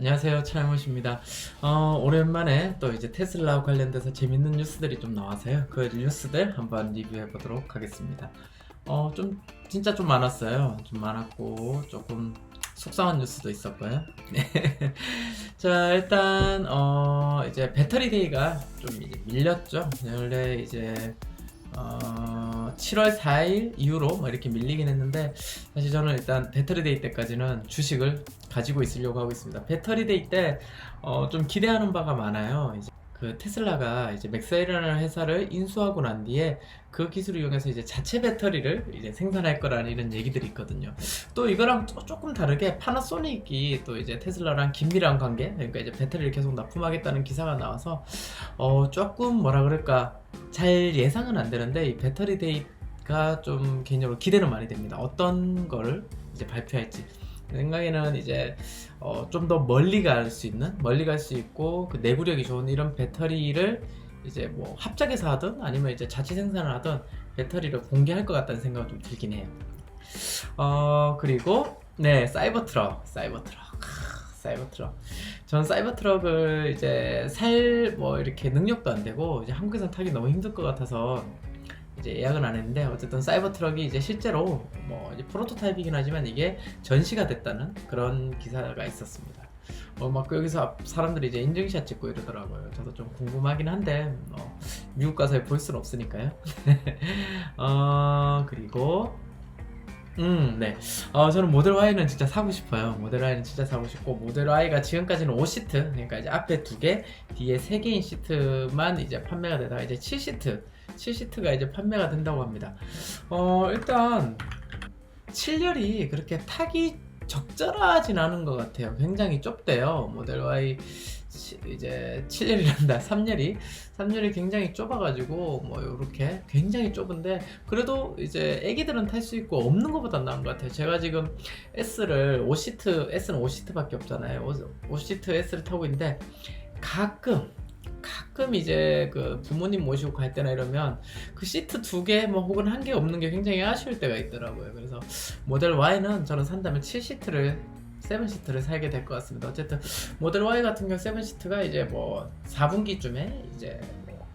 안녕하세요 차영호입니다. 어, 오랜만에 또 이제 테슬라 관련돼서 재밌는 뉴스들이 좀 나와서요. 그 뉴스들 한번 리뷰해 보도록 하겠습니다. 어, 좀 진짜 좀 많았어요. 좀 많았고 조금 속상한 뉴스도 있었고요. 네. 자 일단 어, 이제 배터리 데이가 좀 이제 밀렸죠. 원래 이제 어, 7월 4일 이후로 뭐 이렇게 밀리긴 했는데 사실 저는 일단 배터리 데이 때까지는 주식을 가지고 있으려고 하고 있습니다. 배터리 데이 때 어, 좀 기대하는 바가 많아요. 이제 그 테슬라가 이제 맥사이라는 회사를 인수하고 난 뒤에 그 기술을 이용해서 이제 자체 배터리를 이제 생산할 거라는 이런 얘기들이 있거든요. 또 이거랑 또 조금 다르게 파나소닉이 또 이제 테슬라랑 긴밀한 관계, 그러니까 이제 배터리를 계속 납품하겠다는 기사가 나와서 어 조금 뭐라 그럴까 잘 예상은 안 되는데 이 배터리 데이가 좀 개인적으로 기대는 많이 됩니다. 어떤 거를 이제 발표할지. 제 생각에는 이제 어, 좀 더 멀리 갈 수 있는 멀리 갈 수 있고 그 내구력이 좋은 이런 배터리를 이제 뭐 합작해서 하든 아니면 이제 자체 생산을 하든 배터리를 공개할 것 같다는 생각이 좀 들긴 해요. 어 그리고 네 사이버 트럭 사이버 트럭 크, 사이버 트럭 전 사이버 트럭을 이제 살 뭐 이렇게 능력도 안 되고 이제 한국에서 타기 너무 힘들 것 같아서 이제 예약은 안 했는데 어쨌든 사이버 트럭이 이제 실제로 뭐 이제 프로토타입이긴 하지만 이게 전시가 됐다는 그런 기사가 있었습니다. 어막 여기서 앞- 사람들이 이제 인증샷 찍고 이러더라고요. 저도 좀 궁금하긴 한데 어, 미국 가서 볼 수는 없으니까요. 어 그리고 음, 네. 어, 저는 모델 Y는 진짜 사고 싶어요. 모델 Y는 진짜 사고 싶고, 모델 Y가 지금까지는 5시트, 그러니까 이제 앞에 두 개, 뒤에 세 개인 시트만 이제 판매가 되다가 이제 7시트, 7시트가 이제 판매가 된다고 합니다. 어, 일단 7열이 그렇게 타기 적절하진 않은 것 같아요. 굉장히 좁대요. 모델 Y 시- 이제 7열이란다. 3열이 3열이 굉장히 좁아가지고 뭐 이렇게 굉장히 좁은데 그래도 이제 애기들은 탈 수 있고 없는 것보다 나은 것 같아요. 제가 지금 S를 5시트 S는 5시트밖에 없잖아요. 5시트 S를 타고 있는데 가끔 가끔 이제 그 부모님 모시고 갈 때나 이러면 그 시트 두 개 뭐 혹은 한 개 없는 게 굉장히 아쉬울 때가 있더라고요. 그래서 모델 Y는 저는 산다면 7시트를 7시트를 살게 될 것 같습니다. 어쨌든 모델 Y 같은 경우 7시트가 이제 뭐 4분기쯤에 이제 뭐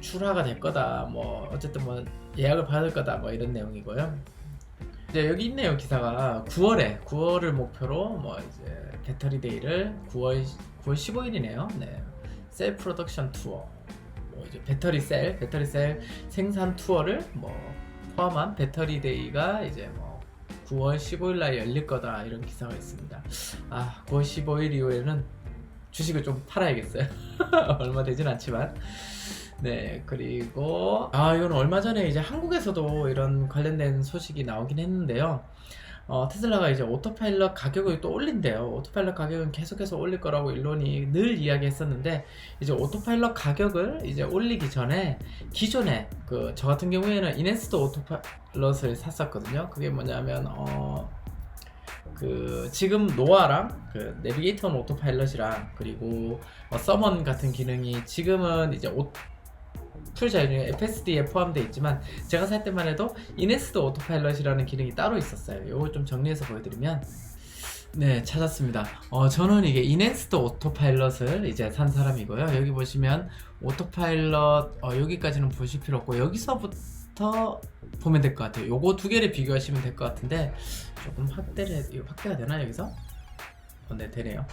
출하가 될 거다. 뭐 어쨌든 뭐 예약을 받을 거다. 뭐 이런 내용이고요. 이제 여기 있네요 기사가 9월에 9월을 목표로 뭐 이제 배터리 데이를 9월 9월 15일이네요. 네. 셀 프로덕션 투어. 뭐 이제 배터리 셀, 배터리 셀 생산 투어를 뭐 포함한 배터리 데이가 이제 뭐 9월 15일 날 열릴 거다 이런 기사가 있습니다. 아, 9월 15일 이후에는 주식을 좀 팔아야겠어요. 얼마 되진 않지만. 네, 그리고 아, 이건 얼마 전에 이제 한국에서도 이런 관련된 소식이 나오긴 했는데요. 어, 테슬라가 이제 오토파일럿 가격을 또 올린대요. 오토파일럿 가격은 계속해서 올릴 거라고 일론이 늘 이야기했었는데 이제 오토파일럿 가격을 이제 올리기 전에 기존에 그 저 같은 경우에는 이네스도 오토파일럿을 샀었거든요. 그게 뭐냐면 어. 그 지금 노아랑 그 내비게이터 오토파일럿이랑 그리고 어, 서먼 같은 기능이 지금은 이제 오, 풀 자유 중에 FSD에 포함되어 있지만 제가 살 때만 해도 이네스도 오토파일럿이라는 기능이 따로 있었어요. 이걸 좀 정리해서 보여드리면 네 찾았습니다. 어 저는 이게 이네스도 오토파일럿을 이제 산 사람이고요. 여기 보시면 오토파일럿 어, 여기까지는 보실 필요 없고 여기서부터 보면 될 것 같아요. 요거 두 개를 비교하시면 될 것 같은데 조금 확대를 확대가 되나 여기서? 어, 네 되네요.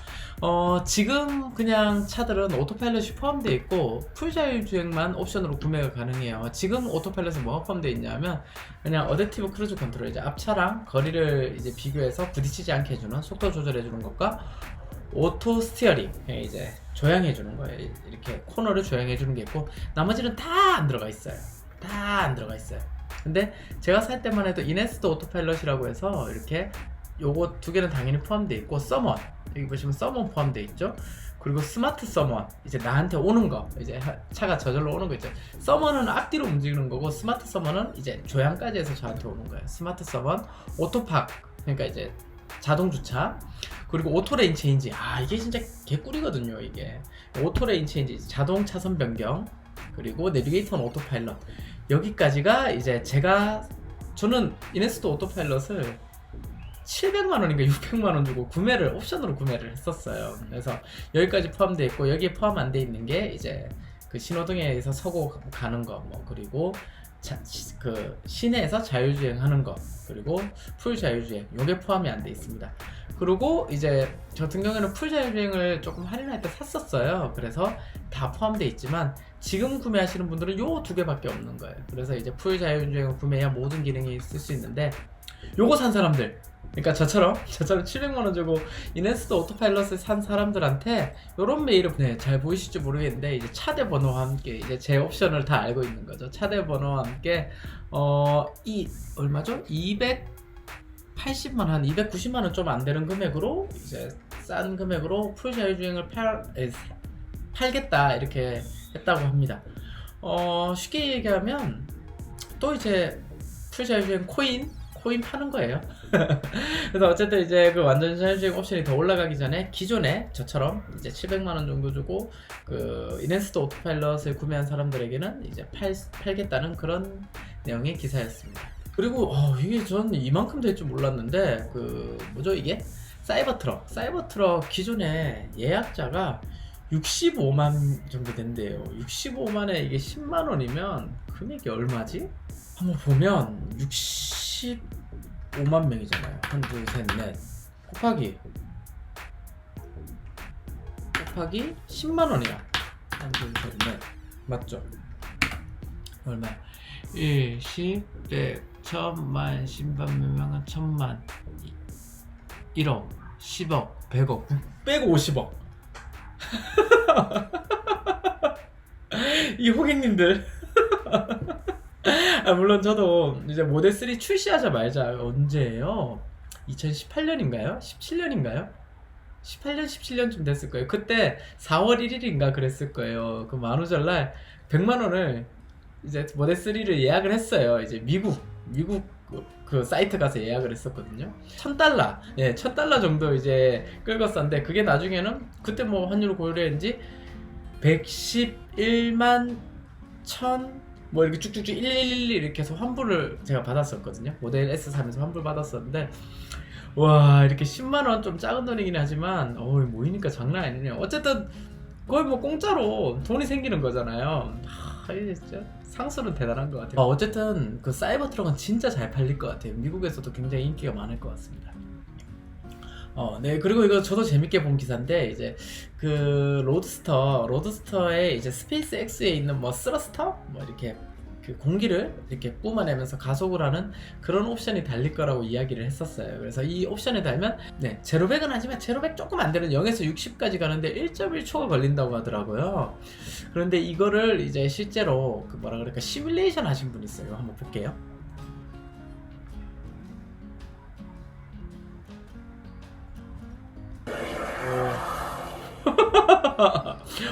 어 지금 그냥 차들은 오토파일럿이 포함되어 있고 풀자율주행만 옵션으로 구매가 가능해요. 지금 오토파일럿에 뭐가 포함되어 있냐면 그냥 어댑티브 크루즈 컨트롤 이제 앞차랑 거리를 이제 비교해서 부딪히지 않게 해주는 속도 조절해주는 것과 오토 스티어링 예, 이제 조향해주는 거예요. 이렇게 코너를 조향해주는 게 있고 나머지는 다 안 들어가 있어요. 다 안 들어가 있어요. 근데 제가 살 때만 해도 이네스도 오토파일럿이라고 해서 이렇게 요거 두 개는 당연히 포함되어 있고 서먼 여기 보시면 서먼 포함되어 있죠? 그리고 스마트 서먼 이제 나한테 오는 거. 이제 하- 차가 저절로 오는 거 있죠? 서먼은 앞뒤로 움직이는 거고 스마트 서먼은 이제 조향까지 해서 저한테 오는 거예요. 스마트 서먼 오토팍 그러니까 이제 자동 주차. 그리고 오토 레인 체인지 아 이게 진짜 개꿀이거든요 이게. 오토 레인 체인지 자동 차선 변경. 그리고 내비게이터는 오토파일럿 여기까지가 이제 제가 저는 이네스도 오토파일럿을 700만 원인가 600만 원 주고 구매를 옵션으로 구매를 했었어요. 그래서 여기까지 포함되어 있고 여기에 포함 안 돼 있는 게 이제 그 신호등에서 서고 가는 거, 뭐 그리고 자, 시- 그 시내에서 자율주행하는 거, 그리고 풀 자율주행 요게 포함이 안 돼 있습니다. 그리고 이제 저 같은 경우에는 풀 자율주행을 조금 할인할 때 샀었어요. 그래서 다 포함되어 있지만 지금 구매하시는 분들은 요 두 개밖에 없는 거예요. 그래서 이제 풀 자율주행을 구매해야 모든 기능이 있을 수 있는데 요거 산 사람들 그러니까 저처럼 저처럼 700만 원 주고 이네스도 오토파일럿을 산 사람들한테 요런 메일을 보내 잘 보이실지 모르겠는데 이제 차대 번호와 함께 이제 제 옵션을 다 알고 있는 거죠. 차대 번호와 함께 어 이 얼마죠? 280만 한 290만 원 좀 안 되는 금액으로 이제 싼 금액으로 풀 자율주행을 팔 에, 팔겠다 이렇게 했다고 합니다. 어 쉽게 얘기하면 또 이제 풀 자율주행 코인 코인 파는 거예요. 그래서 어쨌든 이제 그 완전 자율주행 옵션이 더 올라가기 전에 기존에 저처럼 이제 700만 원 정도 주고 그 이네스도 오토파일럿을 구매한 사람들에게는 이제 팔, 팔겠다는 그런 내용의 기사였습니다. 그리고 어, 이게 전 이만큼 될 줄 몰랐는데 그 뭐죠 이게 사이버 트럭 사이버 트럭 기존에 예약자가 65만 정도 된대요. 65만에 이게 10만 원이면 금액이 얼마지? 한번 보면 65만 명이잖아요. 한, 둘, 셋, 넷. 곱하기 곱하기 10만 원이야. 한, 둘, 셋, 넷. 맞죠? 얼마? 1, 10, 100, 1000만, 10만, 몇만, 천만, 1억, 10억, 100억, 650억. 이 호객님들. 아, 물론 저도 이제 모델 3 출시하자마자 언제예요? 2018년인가요? 17년인가요? 18년, 17년쯤 됐을 거예요. 그때 4월 1일인가 그랬을 거예요. 그 만우절날 100만 원을 이제 모델 3를 예약을 했어요. 이제 미국, 미국 그, 그 사이트 가서 예약을 했었거든요. 1000달러, 예, 1000달러 정도 이제 끌었었는데 그게 나중에는 그때 뭐 환율을 고려했는지 111만 1000, 뭐 이렇게 쭉쭉쭉 1111 이렇게 해서 환불을 제가 받았었거든요. 모델 S 사면서 환불 받았었는데 와 이렇게 10만 원 좀 작은 돈이긴 하지만 어 모이니까 장난 아니네요. 어쨌든 거의 뭐 공짜로 돈이 생기는 거잖아요. 하, 진짜 상술은 대단한 것 같아요. 어, 어쨌든 그 사이버 트럭은 진짜 잘 팔릴 것 같아요. 미국에서도 굉장히 인기가 많을 것 같습니다. 어, 네 그리고 이거 저도 재밌게 본 기사인데 이제 그 로드스터 로드스터에 이제 스페이스 X에 있는 뭐 스러스터 뭐 이렇게 그 공기를 이렇게 뿜어내면서 가속을 하는 그런 옵션이 달릴 거라고 이야기를 했었어요. 그래서 이 옵션에 달면 네 제로백은 하지만 제로백 조금 안 되는 0에서 60까지 가는데 1.1초가 걸린다고 하더라고요. 그런데 이거를 이제 실제로 그 뭐라 그럴까 시뮬레이션 하신 분 있어요. 한번 볼게요.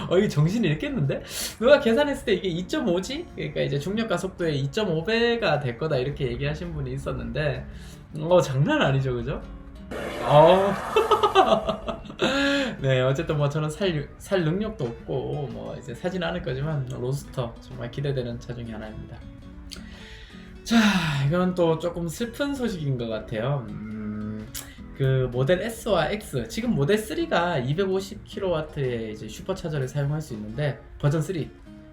어, 이게 정신이 잃겠는데? 누가 계산했을 때 이게 2.5G? 그러니까 이제 중력 가 속도의 2.5배가 될 거다 이렇게 얘기하신 분이 있었는데, 어, 장난 아니죠, 그죠? 어. 네, 어쨌든 뭐 저는 살, 살 능력도 없고, 뭐 이제 사진 않을 거지만, 로스터 정말 기대되는 차 중에 하나입니다. 자, 이건 또 조금 슬픈 소식인 것 같아요. 음, 그 모델 S와 X 지금 모델 3가 250kW의 이제 슈퍼차저를 사용할 수 있는데 버전 3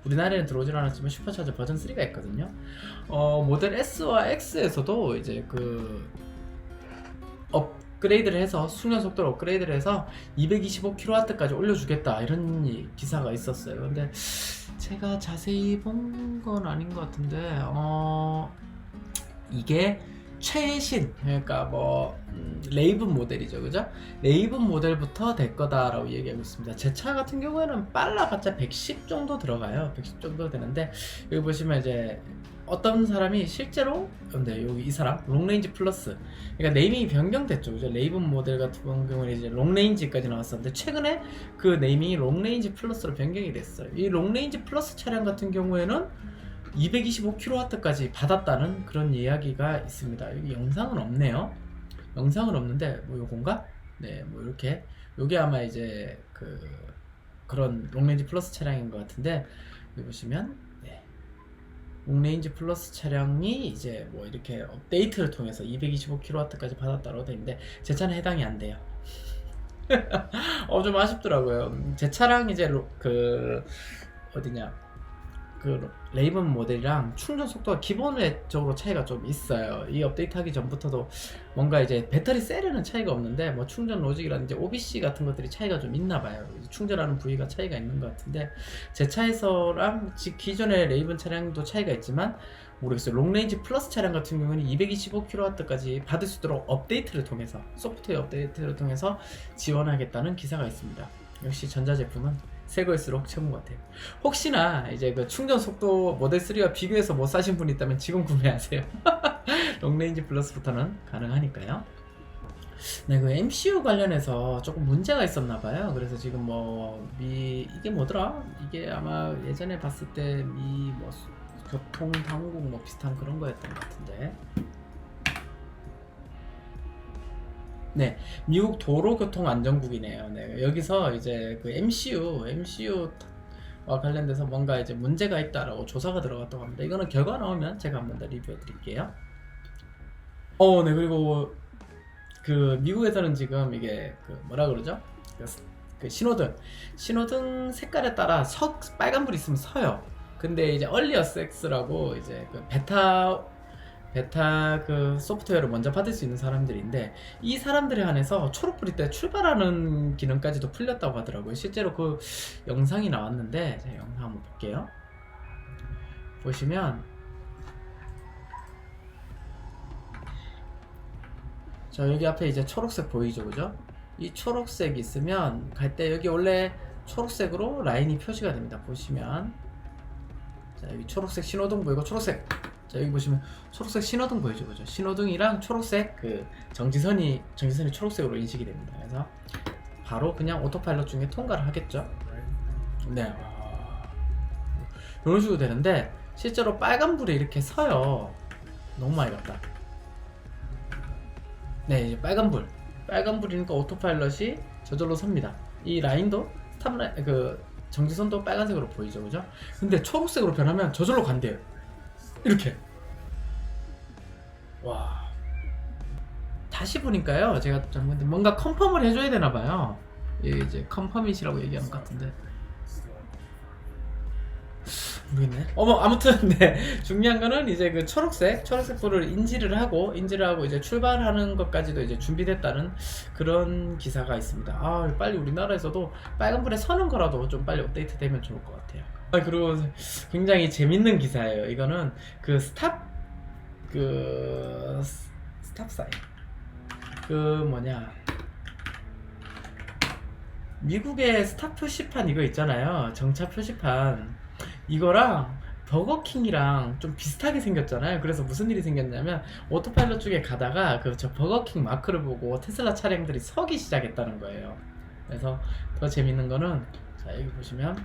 우리나라에는 들어오질 않았지만 슈퍼차저 버전 3가 있거든요. 어 모델 S와 X에서도 이제 그 업그레이드를 해서 숙련 속도를 업그레이드를 해서 225kW까지 올려주겠다 이런 이- 기사가 있었어요. 근데 제가 자세히 본 건 아닌 것 같은데 어 이게 최신 그러니까 뭐 음, 레이븐 모델이죠. 그죠? 레이븐 모델부터 될 거다라고 얘기하고 있습니다. 제 차 같은 경우에는 빨라봤자 110 정도 들어가요. 110 정도 되는데 여기 보시면 이제 어떤 사람이 실제로 근데 여기 이 사람 롱레인지 플러스. 그러니까 네이밍이 변경됐죠. 그죠? 레이븐 모델 같은 경우에는 이제 롱레인지까지 나왔었는데 최근에 그 네이밍이 롱레인지 플러스로 변경이 됐어요. 이 롱레인지 플러스 차량 같은 경우에는 225kW까지 받았다는 그런 이야기가 있습니다. 여기 영상은 없네요. 영상은 없는데 뭐 요건가? 네, 뭐 이렇게 요게 아마 이제 그 그런 롱레인지 플러스 차량인 것 같은데 여기 보시면 네. 롱레인지 플러스 차량이 이제 뭐 이렇게 업데이트를 통해서 225kW까지 받았다고 돼 있는데 제 차는 해당이 안 돼요. 어 좀 아쉽더라고요. 제 차랑 이제 로- 그 어디냐 그 레이븐 모델이랑 충전 속도가 기본적으로 차이가 좀 있어요. 이 업데이트하기 전부터도 뭔가 이제 배터리 셀에는 차이가 없는데 뭐 충전 로직이라든지 OBC 같은 것들이 차이가 좀 있나 봐요. 충전하는 부위가 차이가 있는 것 같은데 제 차에서랑 지- 기존의 레이븐 차량도 차이가 있지만 모르겠어요. 롱레인지 플러스 차량 같은 경우는 225kW까지 받을 수 있도록 업데이트를 통해서 소프트웨어 업데이트를 통해서 지원하겠다는 기사가 있습니다. 역시 전자제품은 새 거일수록 최고인 것 같아요. 혹시나 이제 그 충전 속도 모델 3와 비교해서 못 사신 분이 있다면 지금 구매하세요. 롱레인지 플러스부터는 가능하니까요. 네, 그 MCU 관련해서 조금 문제가 있었나 봐요. 그래서 지금 뭐 미 이게 뭐더라? 이게 아마 예전에 봤을 때 미 뭐 교통 당국 뭐 비슷한 그런 거였던 것 같은데. 네, 미국 도로교통안전국이네요. 네, 여기서 이제 그 MCU, MCU와 관련돼서 뭔가 이제 문제가 있다라고 조사가 들어갔다고 합니다. 이거는 결과 나오면 제가 한번 더 리뷰해 드릴게요. 어, 네, 그리고 그 미국에서는 지금 이게 그 뭐라 그러죠? 그, 스- 그 신호등, 신호등 색깔에 따라 석 빨간불 있으면 서요. 근데 이제 얼리 어섹스라고 이제 그 베타 베타 그 소프트웨어를 먼저 받을 수 있는 사람들인데 이 사람들에 한해서 초록불일 때 출발하는 기능까지도 풀렸다고 하더라고요. 실제로 그 영상이 나왔는데 제가 영상 한번 볼게요. 보시면 자 여기 앞에 이제 초록색 보이죠, 그죠? 이 초록색 있으면 갈 때 여기 원래 초록색으로 라인이 표시가 됩니다. 보시면 자 여기 초록색 신호등 보이고 초록색 자 여기 보시면 초록색 신호등 보이죠? 그죠? 신호등이랑 초록색 그 정지선이 정지선이 초록색으로 인식이 됩니다. 그래서 바로 그냥 오토파일럿 중에 통과를 하겠죠? 네. 아, 이런 식으로 되는데 실제로 빨간불에 이렇게 서요. 너무 많이 갔다. 네 이제 빨간불. 빨간불이니까 오토파일럿이 저절로 섭니다. 이 라인도 스탑라인 그 정지선도 빨간색으로 보이죠? 그죠? 근데 초록색으로 변하면 저절로 간대요 이렇게. 와. 다시 보니까요 제가 좀 근데 뭔가 컨펌을 해줘야 되나 봐요. 이게 이제 컨펌이시라고 얘기하는 것 같은데. 모르겠네. 어머 아무튼 네. 중요한 거는 이제 그 초록색 초록색 불을 인지를 하고 인지를 하고 이제 출발하는 것까지도 이제 준비됐다는 그런 기사가 있습니다. 아 빨리 우리나라에서도 빨간 불에 서는 거라도 좀 빨리 업데이트 되면 좋을 것 같아요 아 그리고 굉장히 재밌는 기사예요. 이거는 그 스탑 그 스- 스탑 사인. 그 뭐냐. 미국의 스탑 표시판 이거 있잖아요. 정차 표시판. 이거랑 버거킹이랑 좀 비슷하게 생겼잖아요. 그래서 무슨 일이 생겼냐면 오토파일럿 쪽에 가다가 그 저 버거킹 마크를 보고 테슬라 차량들이 서기 시작했다는 거예요. 그래서 더 재밌는 거는 자 여기 보시면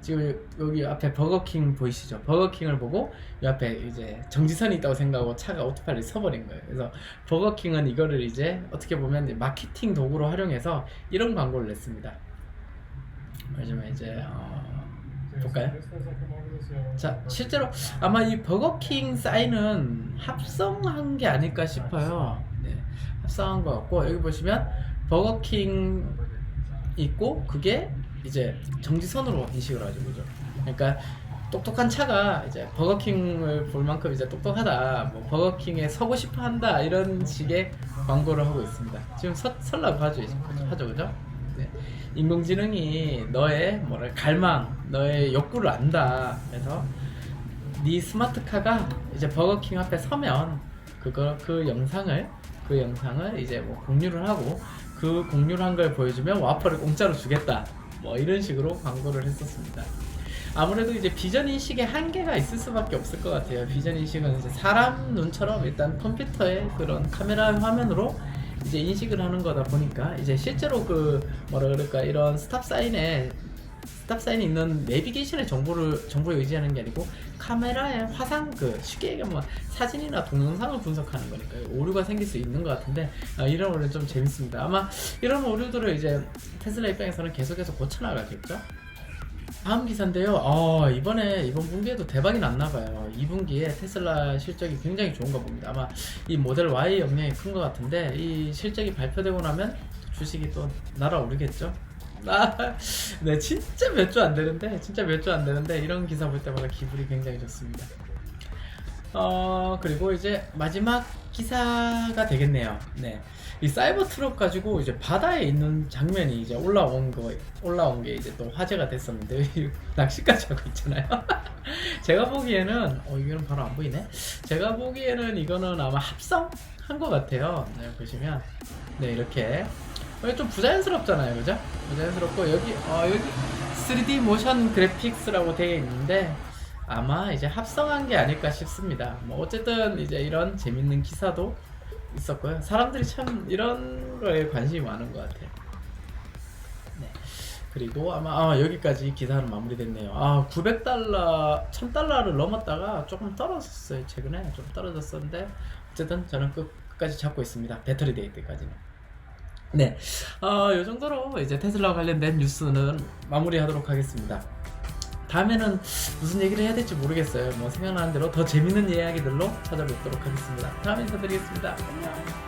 지금 여기 앞에 버거킹 보이시죠? 버거킹을 보고 이 앞에 이제 정지선이 있다고 생각하고 차가 오토파일럿이 서버린 거예요. 그래서 버거킹은 이거를 이제 어떻게 보면 마케팅 도구로 활용해서 이런 광고를 냈습니다. 요즘에 이제 어, 볼까요? 자 실제로 아마 이 버거킹 사인은 합성한 게 아닐까 싶어요. 네, 합성한 것 같고 여기 보시면 버거킹 있고 그게 이제 정지선으로 인식을 하죠, 그죠? 그러니까 똑똑한 차가 이제 버거킹을 볼 만큼 이제 똑똑하다, 뭐 버거킹에 서고 싶어 한다 이런 식의 광고를 하고 있습니다. 지금 서, 설라고 하죠. 하죠, 그죠? 네. 인공지능이 너의 뭐랄 갈망, 너의 욕구를 안다. 그래서 네 스마트카가 이제 버거킹 앞에 서면 그거 그 영상을 그 영상을 이제 뭐 공유를 하고 그 공유를 한 걸 보여주면 와퍼를 공짜로 주겠다. 뭐 이런 식으로 광고를 했었습니다. 아무래도 이제 비전 인식에 한계가 있을 수밖에 없을 것 같아요. 비전 인식은 이제 사람 눈처럼 일단 컴퓨터의 그런 카메라 화면으로 이제 인식을 하는 거다 보니까 이제 실제로 그 뭐라 그럴까 이런 스탑 사인에 스탑 사인이 있는 내비게이션의 정보를 정보에 의지하는 게 아니고 카메라의 화상 그 쉽게 얘기하면 사진이나 동영상을 분석하는 거니까 오류가 생길 수 있는 것 같은데 아, 이런 오류는 좀 재밌습니다. 아마 이런 오류들을 이제 테슬라 입장에서는 계속해서 고쳐나가겠죠. 다음 기사인데요. 아, 이번에 이번 분기에도 대박이 났나 봐요. 2분기에 테슬라 실적이 굉장히 좋은가 봅니다. 아마 이 모델 Y 영향이 큰 것 같은데 이 실적이 발표되고 나면 주식이 또 날아오르겠죠. 아, 네, 진짜 몇 주 안 되는데, 진짜 몇 주 안 되는데 이런 기사 볼 때마다 기분이 굉장히 좋습니다. 어, 그리고 이제 마지막 기사가 되겠네요. 네. 이 사이버 트럭 가지고 이제 바다에 있는 장면이 이제 올라온 거, 올라온 게 이제 또 화제가 됐었는데, 이 낚시까지 하고 있잖아요. 제가 보기에는, 어, 이거는 바로 안 보이네? 제가 보기에는 이거는 아마 합성? 한 것 같아요. 네, 보시면. 네, 이렇게. 어, 좀 부자연스럽잖아요. 그죠? 부자연스럽고, 여기, 어, 여기 3D 모션 그래픽스라고 되어 있는데, 아마 이제 합성한 게 아닐까 싶습니다. 뭐 어쨌든 이제 이런 재밌는 기사도 있었고요. 사람들이 참 이런 거에 관심이 많은 것 같아요. 네. 그리고 아마 아, 여기까지 기사는 마무리됐네요. 아 900달러, 1000달러를 넘었다가 조금 떨어졌어요. 최근에 좀 떨어졌었는데 어쨌든 저는 끝, 끝까지 잡고 있습니다. 배터리 데이 때까지는. 네, 어, 이 정도로 이제 테슬라와 관련된 뉴스는 마무리하도록 하겠습니다. 다음에는 무슨 얘기를 해야 될지 모르겠어요. 뭐 생각나는 대로 더 재밌는 이야기들로 찾아뵙도록 하겠습니다. 다음에 인사드리겠습니다. 안녕.